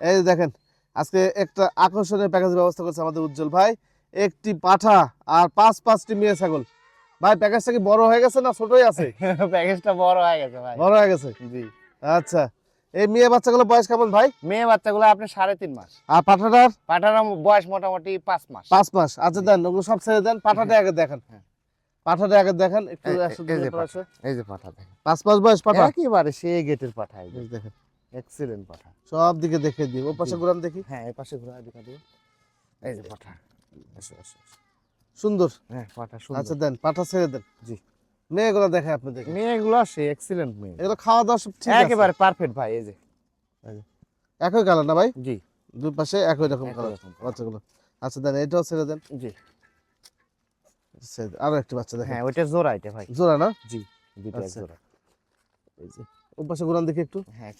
এই যে দেখেন আজকে একটা আকর্ষণীয় প্যাকেজ ব্যবস্থা করছে আমাদের উজ্জ্বল ভাই। একটি পাঠা আর পাঁচ পাঁচটি মেয়ে ছাগল। ভাই প্যাকেজটা কি বড় হয়ে গেছে না ছোটই আছে? প্যাকেজটা বড় হয়ে গেছে ভাই। বড় হয়ে গেছে? জি। আচ্ছা এই মেয়ে বাচ্চাগুলো বয়স কেমন ভাই? মেয়ে বাচ্চাগুলো আপনি সাড়ে তিন মাস। আর পাঠাটার? পাঠার বয়স মোটামুটি পাঁচ মাস। পাঁচ মাস। আচ্ছা দেন ওগুলো সব ছেড়ে দেন। পাঠাটা আগে দেখেন। হ্যাঁ। পাঠাটা আগে দেখেন একটু এই- যে পাঠা। দেখেন। পাঁচ মাস বয়স পাঠা? একেবারে সেই গেটের পাঠা দেখেন। এক্সিলেন্ট পাঠা। সব দিকে দেখে দিই ও পাশে ঘুরান দেখি। হ্যাঁ এই পাশে ঘোরা দেখা দিও। এই যে পাঠা এসো, এসো। সুন্দর। হ্যাঁ পাঠা আচ্ছা দেন পাঠা ছেড়ে দেন। জি। মেয়েগুলো দেখে আপনি দেখেন মেয়েগুলো সে এক্সিলেন্ট মেয়ে। এগুলো খাওয়া দাওয়া সব ঠিক আছে? একেবারে পারফেক্ট ভাই এই যে। একই কালার না ভাই? জি। দুই পাশে একই রকম কালার বাচ্চাগুলো। আচ্ছা দেন এটাও ছেড়ে দেন। জি। আরও একটি বাচ্চা দেখেন। হ্যাঁ ওইটা জোড়া এটা ভাই। জোড়া না? জি দুইটা আচ্ছা। জোড়া। এই যে ও পাশে ঘুরান দেখি একটু। হ্যাঁ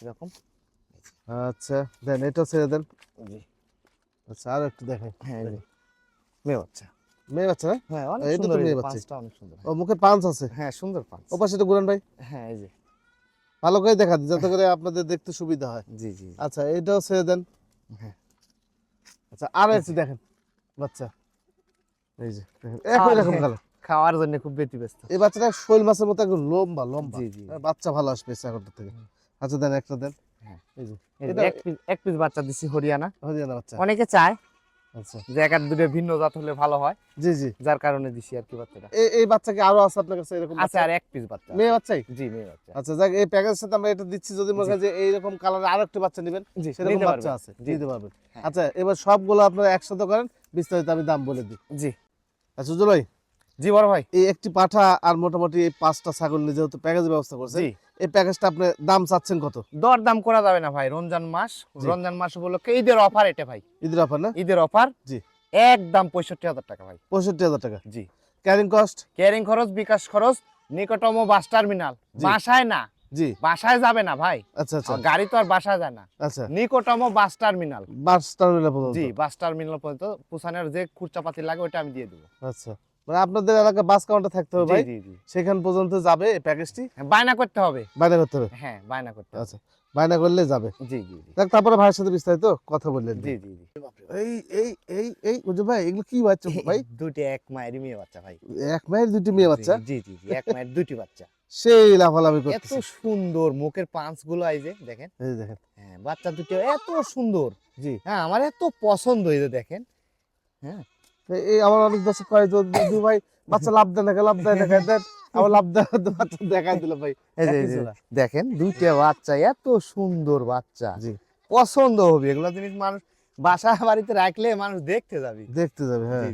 আচ্ছা দেন এটাও ছেড়ে দেন। জি। আচ্ছা আরও একটু দেখাই। হ্যাঁ মেয়ে বাচ্চা। মেয়ে বাচ্চা হ্যাঁ অনেক সুন্দর মেয়ে বাচ্চা। অনেক সুন্দর। ও মুখে পাঁচ আছে? হ্যাঁ সুন্দর পাঁচ ও পাশে একটু ঘুরান ভাই। হ্যাঁ এই যে। ভালো করে দেখা যাতে করে আপনাদের দেখতে সুবিধা হয়। জি জি আচ্ছা এটাও ছেড়ে দেন। হ্যাঁ। আচ্ছা আরও একটু দেখেন। বাচ্চা। এই যে দেখেন, একই আর রকম হ্যাঁ। কালার খাওয়ার জন্য খুব ব্যতিব্যস্ত এই বাচ্চাটা শৈল মাছের মতো একদম লম্বা লম্বা। হ্যাঁ, বাচ্চা ভালো আসবে ছাগলটা থেকে। আচ্ছা দেন একটা দেন। হ্যাঁ। এক পিস বাচ্চা দিছি হরিয়ানা। হরিয়ানা বাচ্চা। অনেকে চায় আচ্ছা। যে এক দুটো ভিন্ন জাত হলে ভালো হয়। জি জি। যার কারণে দিছি আর কি বাচ্চাটা। এই এই বাচ্চা আরও আছে আপনার কাছে এরকম আছে আর এক পিস বাচ্চা। মেয়ে বাচ্চাই জি মেয়ে বাচ্চা। আচ্ছা যাক এই প্যাকেজের সাথে আমরা এটা দিচ্ছি। যদি মনে হয় যে এইরকম কালারে আরও একটা বাচ্চা নেবেন জি সেরকম বাচ্চা আছে দিতে পারবেন। হ্যাঁ। আচ্ছা এবার সবগুলো আপনারা একসাথে করেন বিস্তারিত আমি দাম বলে দিই। জি। আচ্ছা ভাই জি বড় ভাই। এই একটি পাঠা আর মোটামুটি এই পাঁচটা ছাগল নিয়ে যেহেতু প্যাকেজের ব্যবস্থা করছেন জি। এই প্যাকেজটা আপনি দাম চাচ্ছেন কত? দর দাম করা যাবে না ভাই রমজান মাস রমজান মাস উপলক্ষে ঈদের অফার এটা ভাই। ঈদের অফার না? ঈদের অফার জি। একদম পঁয়ষট্টি হাজার টাকা ভাই। পঁয়ষট্টি হাজার টাকা। জি। ক্যারিং কস্ট ক্যারিং খরচ বিকাশ খরচ নিকটতম বাস টার্মিনাল। বাসায় না। জি। বাসায় যাবে না ভাই। আচ্ছা আচ্ছা। গাড়ি তো আর বাসায় যায় না। আচ্ছা। নিকটতম বাস টার্মিনাল। বাস টার্মিনাল পর্যন্ত। জি বাস টার্মিনাল পর্যন্ত পুসানের যে খুরচাপাতি লাগে ওটা আমি দিয়ে দেবো। আচ্ছা। মানে আপনাদের এলাকায় বাস কাউন্টার থাকতে হবে ভাই। সেখান পর্যন্ত যাবে এই প্যাকেজটি হ্যাঁ, বায়না করতে হবে। বায়না করতে হবে? হ্যাঁ বায়না করতে হবে। আচ্ছা বায়না করলে যাবে। জি জি তারপরে ভাইয়ের সাথে বিস্তারিত কথা বললেন। জি জি জি। এই এই এই এই ভাই এগুলো কি বাচ্চা ভাই? দুটি এক মায়ের মেয়ে বাচ্চা ভাই। এক মায়ের দুটি মেয়ে বাচ্চা? জি জি জি এক মায়ের দুটি বাচ্চা। সেই লাফালাফি এত সুন্দর মুখের পাঁচগুলো এই যে দেখেন। এই দেখেন। হ্যাঁ বাচ্চা দুটি এত সুন্দর। জি। হ্যাঁ আমার এত পছন্দ এই যে দেখেন। এই- এই আমার অনেক দর্শক কয় যে দু ভাই বাচ্চা লাভ দেয় না লাভ দেয় না দেন। আবার লাভ দেয় বাচ্চা দেখাই দিল ভাই। দেখেন দুইটা বাচ্চা এত সুন্দর বাচ্চা। পছন্দ হবে এগুলো জিনিস মানুষ বাসা বাড়িতে রাখলে মানুষ দেখতে যাবে। দেখতে যাবে হ্যাঁ।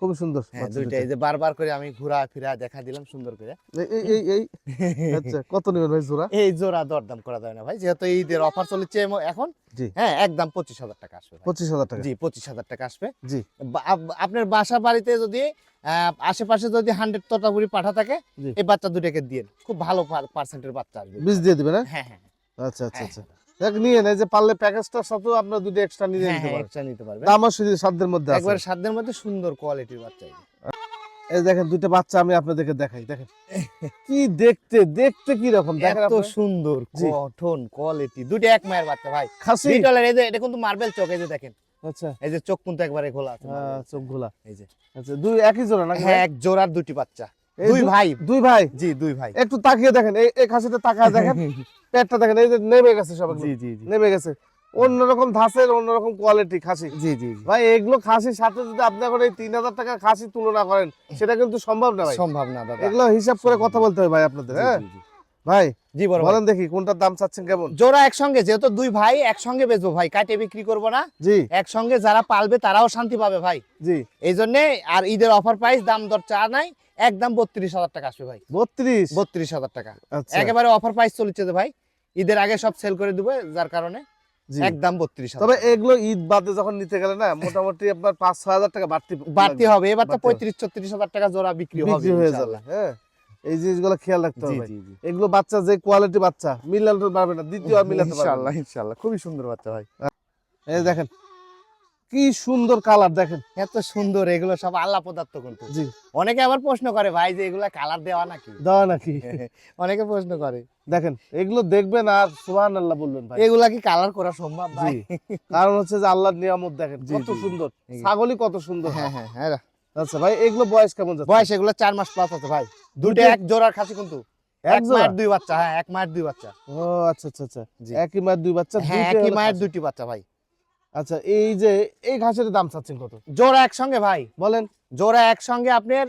খুব সুন্দর হ্যাঁ দুইটা এই যে বারবার করে আমি ঘুরা ফিরা দেখা দিলাম সুন্দর করে। এই এই আচ্ছা কত নেবেন ভাই জোড়া? এই জোড়া দরদাম করা যায় না ভাই যেহেতু ঈদের অফার চলেছে এখন হ্যাঁ একদম পঁচিশ হাজার টাকা আসবে পঁচিশ হাজার টাকা। জি পঁচিশ হাজার টাকা আসবে। জি। আপনার বাসা বাড়িতে যদি আহ, আশেপাশে যদি হান্ড্রেড তোতাপুরি পাঠা থাকে এই বাচ্চা দুটাকে দিয়ে খুব ভালো পার্সেন্টের বাচ্চা আসবে। বীজ দিয়ে দিবে না হ্যাঁ হ্যাঁ। আচ্ছা আচ্ছা হ্যাঁ, আচ্ছা। দেখ নিয়ে নেয় যে পারলে প্যাকেজটার সাথেও আপনার দুটো এক্সট্রা নিয়ে হ্যাঁ নিতে হ্যাঁ পারেন নিতে পারবে দামও শুধু সাধ্যের মধ্যে আছে। একবার সাধ্যের মধ্যে সুন্দর কোয়ালিটির বাচ্চা এই দেখেন দুটো বাচ্চা আমি আপনাদেরকে দেখাই দেখেন। কি দেখতে দেখতে কি রকম দেখেন এত সুন্দর গঠন কোয়ালিটি দুটো এক মায়ের বাচ্চা ভাই। খাসি। বিটলের এই যে এটা কিন্তু মার্বেল চোখ এই যে দেখেন। আচ্ছা। এই যে চোখ কিন্তু একবারে খোলা আছে চোখ এই যে। আচ্ছা দুই একই জোড়া হ্যাঁ এক জোড়ার দুটি বাচ্চা। দুই ভাই। দুই ভাই। জি দুই ভাই। একটু তাকিয়ে দেখেন এই এই খাসিটা তাকায় দেখেন পেটটা দেখেন এই যে নেমে গেছে সব জি জি জি। নেমে গেছে। অন্যরকম ধাঁচের অন্যরকম কোয়ালিটি খাসি। জি জি। ভাই এগুলো খাসির সাথে যদি আপনি এখন এই তিন হাজার টাকার খাসি তুলনা করেন সেটা কিন্তু সম্ভব না ভাই। সম্ভব না দাদা। এগুলো হিসাব করে কথা বলতে হবে ভাই আপনাদের হ্যাঁ। ভাই জি বড় বলেন দেখি কোনটার দাম চাচ্ছেন কেমন? জোড়া একসঙ্গে যেহেতু দুই ভাই একসঙ্গে বেচবো ভাই কাটে বিক্রি করব না। জি। একসঙ্গে যারা পালবে তারাও শান্তি পাবে ভাই। জি। এই জন্য আর ঈদের অফার প্রাইস দাম দর চা নাই। একদম বত্রিশ হাজার টাকা আসবে ভাই। বত্রিশ? বত্রিশ হাজার টাকা। আচ্ছা। একেবারে অফার প্রাইস চলছে যে ভাই। ঈদের আগে সব সেল করে দিবে যার কারণে একদম বত্রিশ তবে এগুলো ঈদ বাদে যখন নিতে গেলে না মোটামুটি আপনার পাঁচ ছয় হাজার টাকা বাড়তি বাড়তি হবে। এবার তো পঁয়ত্রিশ ছত্রিশ হাজার টাকা জোড়া বিক্রি হবে হয়ে যাবে হ্যাঁ? এই জিনিসগুলো খেয়াল রাখতে হবে এগুলো বাচ্চা যে কোয়ালিটি বাচ্চা মিলাতে পারবে না দ্বিতীয় মিলাতে পারবে ইনশাআল্লাহ ইনশাআল্লাহ খুবই সুন্দর বাচ্চা ভাই। এই দেখেন কি সুন্দর কালার দেখেন। এত সুন্দর এগুলো সব আল্লাহ পদার্থ কিন্তু। জি। অনেকে আবার প্রশ্ন করে ভাই যে এগুলা কালার দেওয়া নাকি? দেওয়া নাকি? অনেকে প্রশ্ন করে। দেখেন এগুলো দেখবেন আর সুবহান আল্লাহ বলবেন ভাই। এগুলা কি কালার করা সম্ভব ভাই? কারণ হচ্ছে যে আল্লাহর নিয়ামত দেখেন কত সুন্দর। ছাগলই কত সুন্দর। হ্যাঁ হ্যাঁ হ্যাঁ আচ্ছা ভাই এগুলো বয়স কেমন যাচ্ছে? বয়স এগুলো চার মাস প্লাস আছে ভাই। দুটো দুটো- এক জোড়ার খাসি কিন্তু। এক মায়ের দুই বাচ্চা হ্যাঁ এক মায়ের দুই বাচ্চা। ও আচ্ছা আচ্ছা আচ্ছা। একই মায়ের দুই বাচ্চা হ্যাঁ একই মায়ের। দুইটি বাচ্চা ভাই। আচ্ছা এই যে এই ঘাসের দাম চাচ্ছেন কত? জোড়া একসঙ্গে ভাই বলেন। জোড়া একসঙ্গে আপনার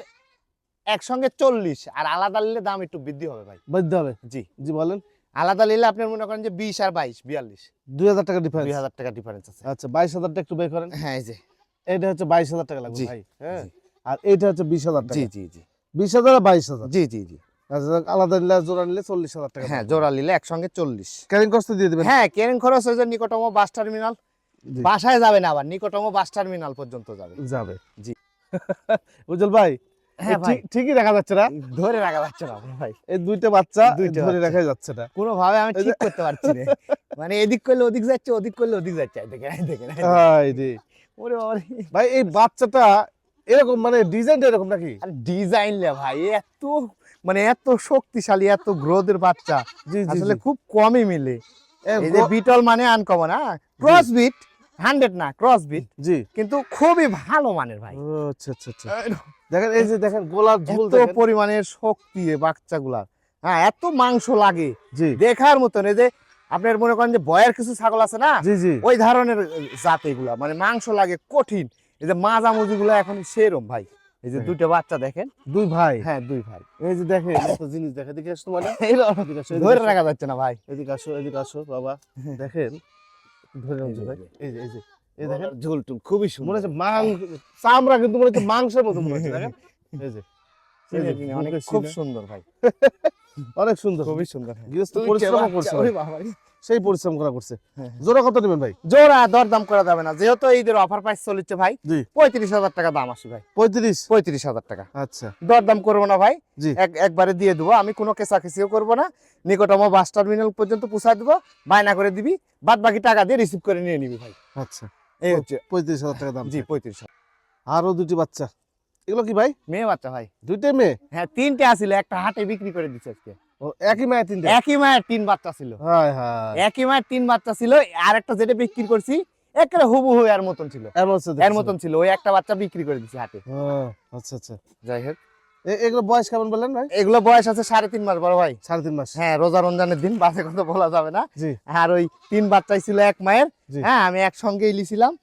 একসঙ্গে চল্লিশ আর আলাদা নিলে দাম একটু বৃদ্ধি হবে ভাই। বলতে হবে? জি জি বলেন। আলাদা নিলে আপনার মনে করেন যে বিশ আর বাইশ বিয়াল্লিশ। দুই হাজার টাকা ডিফারেন্স দুই হাজার টাকা ডিফারেন্স আছে। আচ্ছা বাইশ হাজারটা একটু বের করেন। হ্যাঁ এই যে। এটা হচ্ছে বাইশ হাজার টাকা লাগবে ভাই হ্যাঁ? আর এটা হচ্ছে বিশ হাজার টাকা। জি জি জি। বিশ হাজার আর বাইশ হাজার? জি জি জি। আচ্ছা আলাদা নিলে জোড়া নিলে চল্লিশ হাজার টাকা হ্যাঁ জোড়া নিলে একসঙ্গে চল্লিশ। ক্যারিং কষ্ট দিয়ে দেবেন। হ্যাঁ কেরেন খরচ হয়েছে নিকটতম বাস টার্মিনাল। বাসায় যাবে না আবার নিকটতম বাস টার্মিনাল পর্যন্ত যাবে। যাবে। জি। উজ্জ্বল ভাই হ্যাঁ এই ঠিকই দেখা যাচ্ছে না? ধরে রাখা যাচ্ছে না ভাই। এই দুইটা বাচ্চা ধরে রাখা যাচ্ছে না। কোনোভাবে আমি ঠিক করতে পারছি না। মানে এদিক করলে ওদিক যাচ্ছে ওদিক করলে ওদিক যাচ্ছে। দেখেন দেখেন হাই রে। ওরে ভাই এই বাচ্চাটা এরকম মানে ডিজাইনটা এরকম নাকি? আর ডিজাইন লে ভাই এত মানে এত শক্তিশালী এত গ্রোথের বাচ্চা। আসলে খুব কমই মিলে। এই যে বিটল মানে আনকমন হ্যাঁ? ক্রস বিট হান্ড্রেড না ক্রস বিট জি। কিন্তু খুবই ভালো মানের ভাই। আচ্ছা আচ্ছা আচ্ছা। দেখেন এই যে দেখেন গোলার ঝুল এত পরিমাণের শক্তি বাচ্চাগুলার হ্যাঁ এত মাংস লাগে। জি। দেখার মতন এই যে আপনার মনে করেন যে বয়ের কিছু ছাগল আছে না? জি জি। ওই ধরনের জাত এগুলা। মানে মাংস লাগে কঠিন। এই যে মাঝামুজি গুলা এখন সেরম ভাই। এই যে হ্যাঁ। দুইটা বাচ্চা দেখেন। দুই ভাই? হ্যাঁ দুই ভাই। এই যে দেখেন একটা জিনিস দেখে দেখে আসতো মানে। ধরে রাখা যাচ্ছে না ভাই। এদিকে আসো এদিকে আসো বাবা। দেখেন ধরে এই রাখছো যে, ভাই। এই যে এই যে এই দেখেন দেখেন টুল খুবই মনে হচ্ছে মাংস চামড়া কিন্তু মনে হচ্ছে মাংসের মতো মনে হচ্ছে দেখেন। এই যে অনেক খুব সুন্দর ভাই। অনেক সুন্দর। খুবই সুন্দর। গৃহস্থ পরিশ্রম করছে। সেই পরিশ্রম করা করছে। হ্যাঁ। জোড়া কত নেবেন ভাই? জোড়া দর দাম করা যাবে না। যেহেতু ঈদের অফার প্রাইস চলছে ভাই। পঁয়ত্রিশ হাজার টাকা দাম আসি ভাই। পঁয়ত্রিশ? পঁয়ত্রিশ হাজার টাকা। আচ্ছা। দর দাম করব না ভাই। একবারে দিয়ে দেবো। আমি কোনো কেঁচা কেসাকেসিও করব না। নিকটতম বাস টার্মিনাল পর্যন্ত পৌঁছায় দেবো। বায়না করে দিবি। বাদ বাকি টাকা দিয়ে রিসিভ করে নিয়ে নিবি ভাই। আচ্ছা। এই হচ্ছে। পঁয়ত্রিশ হাজার টাকা দাম জি পঁয়ত্রিশ হাজার। আরও দুটি বাচ্চা। এগুলো কি ভাই? মেয়ে বাচ্চা ভাই। দুইটাই মেয়ে? হ্যাঁ তিনটে আসিল একটা হাটে বিক্রি করে দিচ্ছে আজকে। একই মায়ের তিনটে একই মায়ের তিন বাচ্চা ছিল। হায় হায়। একই মায়ের তিন বাচ্চা ছিল আর একটা যেটা বিক্রি করছি একেবারে হুবু হু এর মতন ছিল। এর মতন ছিল ওই একটা বাচ্চা বিক্রি করে দিছি হাটে। আচ্ছা আচ্ছা। যাই হোক। এগুলো বয়স কেমন বললেন ভাই? এগুলো বয়স আছে সাড়ে তিন মাস বড় ভাই। সাড়ে তিন মাস। হ্যাঁ রোজা রমজানের দিন বাসে কথা বলা যাবে না। আর ওই তিন বাচ্চাই ছিল এক মায়ের। হ্যাঁ আমি একসঙ্গেই লিছিলাম।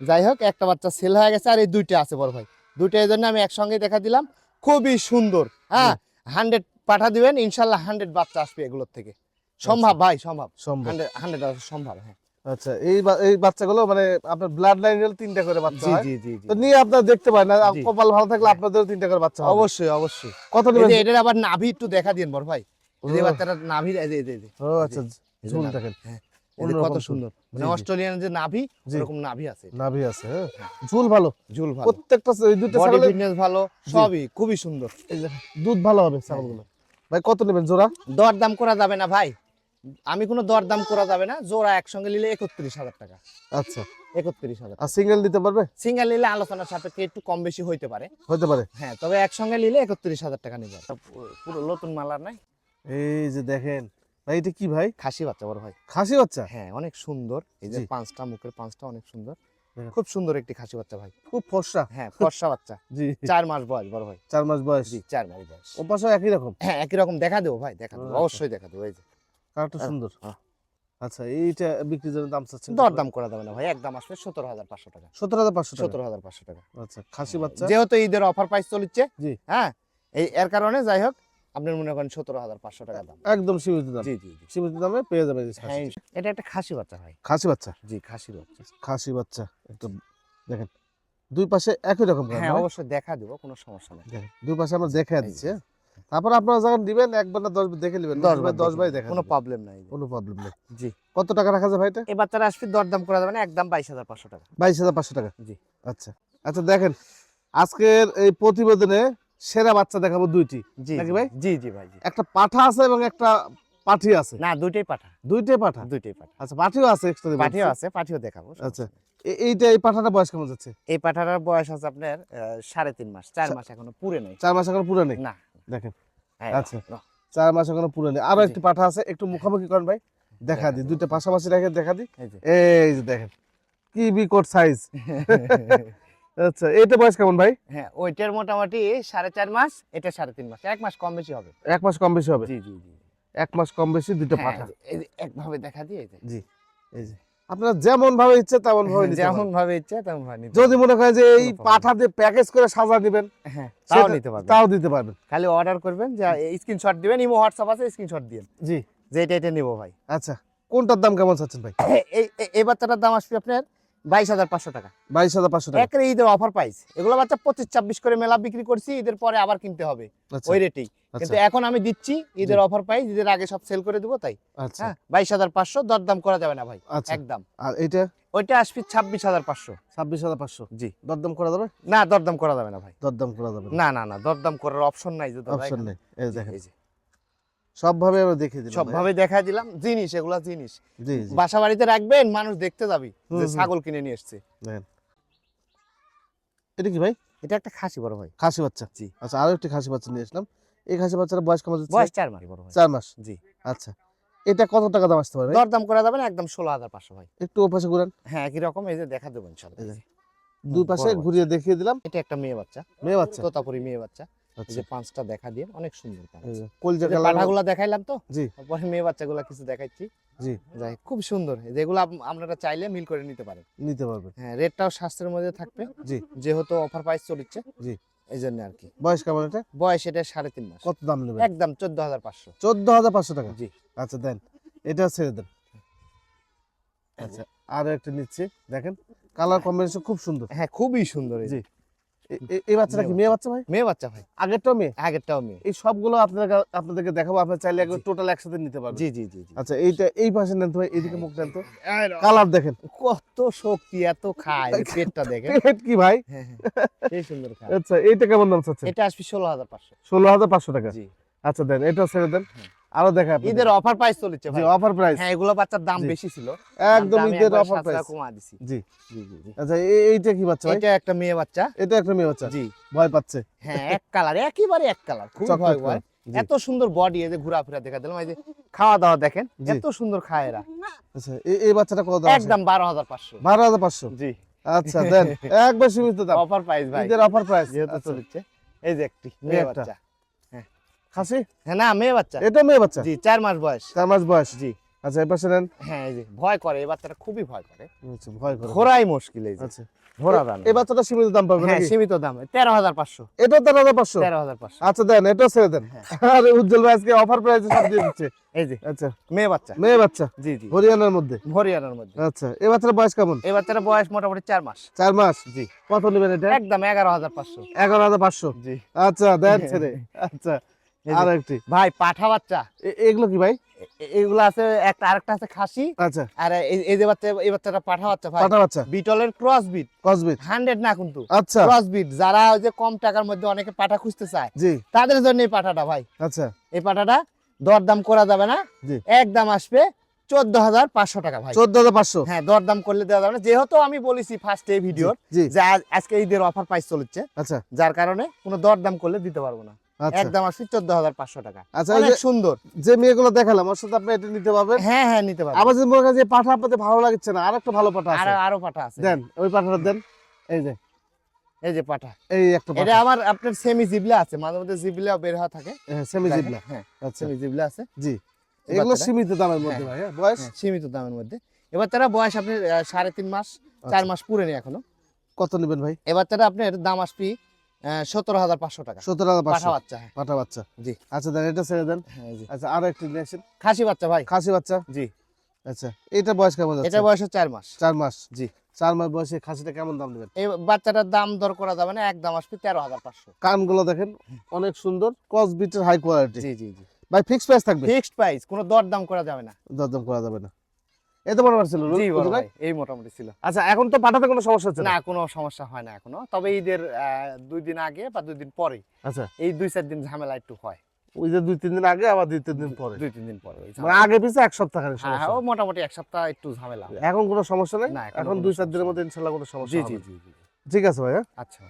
যাই হোক একটা বাচ্চা সেল হয়ে গেছে আর এই দুইটা আছে বড় ভাই। দুইটা এই জন্য আমি একসঙ্গে দেখা দিলাম। খুবই সুন্দর হ্যাঁ হান্ড্রেড পাঠা দিবেন ইনশাল্লাহ হান্ড্রেড বাচ্চা আসবে এগুলোর থেকে। সম্ভব ভাই সম্ভব। সম্ভব। হান্ড্রেড সম্ভব হ্যাঁ। আচ্ছা এই এই বাচ্চাগুলো মানে আপনার ব্লাড লাইনের তিনটা করে বাচ্চা জি হয়? জি জি জি। তো নিয়ে আপনারা দেখতে পারেন জি। কপাল ভালো থাকলে আপনাদেরও তিনটা করে বাচ্চা অবশ্যই অবশ্যই। কত নেবেন এটার আবার নাভি একটু দেখা দিন বড় ভাই। এই। বাচ্চাটার নাভি এই এই ও আচ্ছা ঝুল দেখেন। হ্যাঁ, কত সুন্দর। মানে। অস্ট্রেলিয়ান যে নাভি। এরকম নাভি আছে। নাভি আছে হ্যাঁ? হ্যাঁ। ঝুল ভালো। ঝুল ভালো। প্রত্যেকটা এই বডি ছাগলের ফিটনেস ভালো সবই খুবই সুন্দর। দুধ ভালো হবে ছাগলগুলো। ভাই কত নেবেন জোড়া? দরদাম করা যাবে না ভাই। আমি কোনো দরদাম করা যাবে না জোড়া একসঙ্গে নিলে একত্রিশ হাজার টাকা। আচ্ছা। একত্রিশ হাজার। আর সিঙ্গেল দিতে পারবে? সিঙ্গেল নিলে আলোচনার সাপেক্ষে একটু কম বেশি হইতে পারে। হতে পারে। হ্যাঁ তবে একসঙ্গে নিলে একত্রিশ হাজার টাকা নিবে। পুরো নতুন মালার নাই? এই যে দেখেন ভাই এটা কি ভাই? খাসি বাচ্চা বড় ভাই। খাসি বাচ্চা? হ্যাঁ অনেক সুন্দর। এই যে পাঁচটা মুখের পাঁচটা অনেক সুন্দর। খুব সুন্দর একটি খাসি বাচ্চা ভাই। খুব ফর্সা। হ্যাঁ ফর্সা বাচ্চা। জি। চার মাস বয়স বড় ভাই। চার মাস বয়স। জি চার মাস বয়স। ও পাশে একই রকম? হ্যাঁ একই রকম। দেখা দেবো ভাই দেখা দেবো। আচ্ছা। অবশ্যই দেখা দেবো এই যে। কালারটা হ্যাঁ, সুন্দর। হ্যাঁ। আচ্ছা এইটা বিক্রির জন্য দাম চাচ্ছেন দরদাম করা যাবে না ভাই একদম আসবে সতেরো হাজার পাঁচশো টাকা। সতেরো হাজার পাঁচশো টাকা? সতেরো হাজার পাঁচশো টাকা। আচ্ছা খাসি বাচ্চা? যেহেতু ঈদের অফার প্রাইস চলছে জি। হ্যাঁ এই এর কারণে যাই হোক আপনার মনে করেন সতেরো হাজার পাঁচশো টাকা দাম। একদম সীমিত দাম। জি জি জি। সীমিত দামে পেয়ে যাবে এই হ্যাঁ খাসি। এটা একটা খাসি বাচ্চা ভাই। খাসি বাচ্চা? জি খাসি বাচ্চা। খাসি বাচ্চা। একটু দেখেন দুই পাশে একই রকম হ্যাঁ নয়? অবশ্যই দেখা দেবো কোনো সমস্যা নেই। দেখেন, দুই পাশে আমরা দেখে এই যে, দিচ্ছি হ্যাঁ? তারপর আপনারা যখন দিবেন একবার না দশ দেখে নেবেন। দশ বাই দশ বাই দেখা কোনো প্রবলেম নাই। কোনো প্রবলেম নেই। জি। কত টাকা রাখা যায় ভাইটা এই বাচ্চারা আসবে দরদাম করা যাবে না একদম বাইশ হাজার পাঁচশো টাকা। বাইশ হাজার পাঁচশো টাকা? জি। আচ্ছা। আচ্ছা দেখেন আজকের এই প্রতিবেদনে সেরা বাচ্চা দেখাবো দুইটি। নাকি ভাই? জি জি ভাই একটা পাঠা আছে এবং একটা পাঠি আছে। না দুইটাই পাঠা। দুইটাই পাঠা? দুইটাই পাঠা। আচ্ছা পাঠিও আছে এক্সট্রা পাঠিও আছে পাঠিও দেখাবো আচ্ছা এইটা এই পাঠাটা বয়স কেমন যাচ্ছে? এই পাঠাটার বয়স আছে আপনার সাড়ে তিন মাস চার মাস এখনও পুরে নেই। চার মাস এখন পুরো নেই? না। দেখেন। হ্যাঁ, আচ্ছা। চার মাস এখনও পুরো নেই। আরও। একটি পাঠা আছে একটু মুখামুখি করেন ভাই। দেখা দিই দুইটা পাশাপাশি রেখে দেখা দিই। এই যে। এই যে দেখেন কি বিকট সাইজ আচ্ছা এইটা বয়স কেমন ভাই? হ্যাঁ ওইটার মোটামুটি সাড়ে চার মাস এটা সাড়ে তিন মাস। এক মাস কম বেশি হবে। এক মাস কম বেশি হবে? জি জি জি। এক মাস কম বেশি দুইটা হ্যাঁ, পাঠা। একভাবে দেখা দিয়ে যে। এই যে। আপনারা যেমন ভাবে ইচ্ছে তেমন ভাবে যেমন ভাবে ইচ্ছা তেমন ভাবে যদি মনে করেন যে এই পাঠা দিয়ে প্যাকেজ করে সাজা দিবেন হ্যাঁ তাও নিতে পারবেন। তাও দিতে পারবেন। খালি অর্ডার করবেন যে স্ক্রিনশট দিবেন ইমো হোয়াটসঅ্যাপ আছে স্ক্রিনশট দিন জি। যে এটা এটা নেব ভাই। আচ্ছা কোনটার দাম কেমন চাচ্ছেন ভাই? এই এই- এই বাচ্চাটার দাম আসবে আপনার বাইশ হাজার পাঁচশো টাকা। বাইশ হাজার পাঁচশো টাকা। একের ঈদের অফার প্রাইস এগুলো বাচ্চা পঁচিশ ছাব্বিশ করে মেলা বিক্রি করছি ঈদের পরে আবার কিনতে হবে। আচ্ছা। ওই রেটেই আচ্ছা। কিন্তু এখন আমি দিচ্ছি ঈদের অফার প্রাইস ঈদের আগে সব সেল করে দেবো তাই। আচ্ছা। হ্যাঁ বাইশ হাজার পাঁচশো দরদাম করা যাবে না ভাই একদম। আর ওইটা আসবে ছাব্বিশ হাজার পাঁচশো। ছাব্বিশ হাজার পাঁচশো। জি। দরদাম করা যাবে? না দরদাম করা যাবে না ভাই। দরদাম করা যাবে না। না না দরদাম করার অপশন নাই যে অপশন নেই। এই দেখেন। এই যে, সবভাবে আমরা দেখিয়ে দিলাম সব ভাই। ভাবে দেখা দিলাম জিনিস এগুলা জিনিস। বাসা বাড়িতে রাখবেন মানুষ দেখতে যাবি যে ছাগল কিনে নিয়ে এসছে। এটা কি ভাই? এটা একটা খাসি বড় ভাই। খাসি বাচ্চা? জি। আচ্ছা আরও একটি খাসি বাচ্চা নিয়ে আসলাম। এই খাসি বাচ্চার বয়স কেমন বয়স চার মাস বড় ভাই। চার মাস? জি। আচ্ছা। এটা কত টাকা দাম আসতে পারে ভাই? দরদাম করা যাবে না একদম ষোলো হাজার পাঁচশো ভাই। একটু ওপাশে ঘুরান। হ্যাঁ একই রকম এই যে দেখা দেবো ইনশাল্লাহ দুই পাশে ঘুরিয়ে দেখিয়ে দিলাম। এটা একটা মেয়ে বাচ্চা। মেয়ে বাচ্চা? তোতাপুরি মেয়ে বাচ্চা। যে পাঁচটা দেখা দিয়ে অনেক সুন্দর। কলজা পাঠাগুলা দেখাইলাম তো? জি। তারপরে মেয়ে বাচ্চাগুলা কিছু দেখাচ্ছি। জি। যাই খুব সুন্দর। যেগুলো আপনারা চাইলে মিল করে নিতে পারেন। নিতে পারবেন। হ্যাঁ রেটটাও স্বাস্থ্যের মধ্যে থাকবে। জি। যেহেতু অফার প্রাইস চলছে জি। এই জন্য আর কি। বয়স কেমন এটা? বয়স এটা সাড়ে তিন মাস। কত দাম নেবেন? একদম চোদ্দ হাজার পাঁচশো। চোদ্দ হাজার পাঁচশো টাকা? জি। আচ্ছা দেন। এটা ছেড়ে দেন। আচ্ছা আরও একটা নিচ্ছি। দেখেন কালার কম্বিনেশন খুব সুন্দর। হ্যাঁ খুবই সুন্দর জি। এই বাচ্চাটা কি মেয়ে বাচ্চা। ভাই? মেয়ে বাচ্চা ভাই। আগেরটাও মেয়ে? আগেরটাও মেয়ে। এই সবগুলো আপনাদের আপনাদেরকে দেখাবো আপনার চাইলে একবার টোটাল একসাথে নিতে পারবেন। জি জি জি জি। আচ্ছা এইটা এই পাশে নেন তো ভাই এইদিকে মুখ নেন তো। কালার দেখেন। কত শক্তি এত খায় পেটটা দেখে পেট কি ভাই? হ্যাঁ হ্যাঁ সেই সুন্দর খায়। আচ্ছা এইটা কেমন দাম চাচ্ছেন? এটা আসবে ষোলো হাজার পাঁচশো। ষোলো হাজার পাঁচশো টাকা। জি। আচ্ছা দেন এটা ছেড়ে দেন। হ্যাঁ। আরও দেখা ঈদের অফার প্রাইস চলেছে ভাই। অফার প্রাইস হ্যাঁ এগুলো বাচ্চার দাম বেশি ছিল। একদম ঈদের অফার প্রাইস কমা দিছি। জি জি আচ্ছা এইটা কি বাচ্চা ভাই? এটা একটা মেয়ে বাচ্চা। এটা একটা মেয়ে বাচ্চা? জি। ভয় পাচ্ছে। হ্যাঁ এক কালার একেবারে এক কালার খুব ভয়। ভয় এত সুন্দর বডি এই যে ঘোরাফেরা দেখা দিলাম। এই যে খাওয়া দাওয়া দেখেন এত সুন্দর খায় এরা। আচ্ছা এই- বাচ্চাটা কত দাম একদম বারো হাজার পাঁচশো। বারো হাজার পাঁচশো? জি। আচ্ছা দেন। একবার সীমিত দাম। অফার প্রাইস ভাই। ঈদের অফার প্রাইস যেহেতু চলছে। এই যে একটি মেয়ে বাচ্চা। খাসি? হ্যাঁ না মেয়ে বাচ্চা। এটা মেয়ে বাচ্চা? জি চার মাস বয়স। চার মাস বয়স? জি। আচ্ছা এই পাশে নেন। হ্যাঁ এই যে ভয় করে এই বাচ্চাটা খুবই ভয় করে। আচ্ছা, ভয় করে। ঘোরাই মুশকিল এই যে। আচ্ছা। ঘোরা দাম। এই বাচ্চাটা সীমিত দাম পাবে হ্যাঁ সীমিত দাম। এটা আচ্ছা দেন এটাও ছেড়ে দেন। হ্যাঁ। আরে উজ্জ্বল ভাই আজকে অফার প্রাইসে সব দিয়ে দিচ্ছে। এই যে আচ্ছা। মেয়ে বাচ্চা। মেয়ে বাচ্চা? জি জি। হরিয়ানার মধ্যে? হরিয়ানার মধ্যে। এই বাচ্চার বয়স কেমন? এই বয়স মোটামুটি চার মাস। চার মাস? জি। কত নেবেন এটা? একদম এগারো হাজার পাঁচশো। এগারো হাজার পাঁচশো? জি। আচ্ছা দেন ছেড়ে। আচ্ছা। আর একটি। ভাই পাঠা বাচ্চা। এগুলো কি ভাই? এগুলো আছে একটা আরেকটা আছে খাসি। আচ্ছা। আর এই এই যে বাচ্চা এই বাচ্চাটা পাঠা বাচ্চা ভাই। পাটা বাচ্চা। বিটলের ক্রস বিট কসবিট হান্ড্রেড না কিন্তু। আচ্ছা। ক্রস বিট যারা ওই যে কম টাকার মধ্যে অনেকে পাঠা খুঁজতে চায় জি। তাদের জন্য এই পাঠাটা ভাই। আচ্ছা। এই পাঠাটা দরদাম করা যাবে না। জি। একদম আসবে চোদ্দ হাজার পাঁচশো টাকা ভাই। চোদ্দ হাজার পাঁচশো। হ্যাঁ দরদাম করলে দেওয়া যাবে না। যেহেতু আমি বলেছি ফার্স্ট এই ভিডিও জি। যে আজকে ঈদের অফার প্রাইস চলছে আচ্ছা। যার কারণে কোনো দরদাম করলে দিতে পারব না। একদম আসবে চোদ্দ হাজার পাঁচশো টাকা। আচ্ছা অনেক সুন্দর। যে মেয়েগুলো দেখালাম ওর সাথে আপনি এটা নিতে পারবেন? হ্যাঁ হ্যাঁ নিতে পারব। আবার যদি মনে যে পাঠা আপনাদের ভালো লাগছে না আর একটা ভালো পাঠা আছে। আরও পাঠা আছে। দেন ওই পাঠাটা দেন। এই যে। এই যে পাঠা। এই একটা এটা আমার আপনার সেমি জিবলা আছে মাঝে মধ্যে জিবলা বের হওয়া থাকে। সেমি জিবলা হ্যাঁ আচ্ছা। সেমি জিবলা আছে। জি। এগুলো সীমিত দামের মধ্যে ভাই হ্যাঁ বয়স? হ্যাঁ, সীমিত দামের মধ্যে। এবার তারা বয়স আপনার আহ, সাড়ে তিন মাস চার আচ্ছা, মাস পুরে নেই এখনও। কত নেবেন ভাই? এবার তারা আপনার দাম আসবে সতেরো হাজার পাঁচশো টাকা। সতেরো হাজার পাঁচশো। বাচ্চা হ্যাঁ। পাঠা বাচ্চা। জি। আচ্ছা দেন এটা ছেড়ে দেন। হ্যাঁ। আচ্ছা আরও একটি নিয়ে খাসি বাচ্চা ভাই। খাসি বাচ্চা? জি। আচ্ছা এটা বয়স কেমন এটা বয়স চার মাস। চার মাস? জি। চার মাস বয়সে খাসিটা কেমন দাম নেবেন এই বাচ্চাটার দাম দর করা যাবে না একদম আসবে তেরো হাজার পাঁচশো। কানগুলো দেখেন অনেক সুন্দর কস বিটের হাই কোয়ালিটি জি জি জি। ভাই ফিক্স প্রাইস থাকবে? ফিক্সড প্রাইস কোনো দর দাম করা যাবে না। দরদাম করা যাবে না। এত বড় ছিল জি বড় ভাই? এই মোটামুটি ছিল। আচ্ছা এখন তো পাঠাতে কোনো সমস্যা হচ্ছে না? কোনো সমস্যা হয় না এখনও। তবে ঈদের দুই দিন আগে বা দুই দিন পরে আচ্ছা। এই দুই চার দিন ঝামেলা একটু হয়। ওই যে দুই তিন দিন আগে আবার দুই তিন দিন পরে। দুই তিন দিন পরে মানে আগে পিছে এক সপ্তাহ খানি হ্যাঁ হ্যাঁ মোটামুটি এক সপ্তাহ একটু ঝামেলা। এখন কোনো সমস্যা নেই? না, এখন দুই চার দিনের মধ্যে ইনশাল্লাহ কোনো সমস্যা জি জি জি ঠিক আছে ভাই আচ্ছা।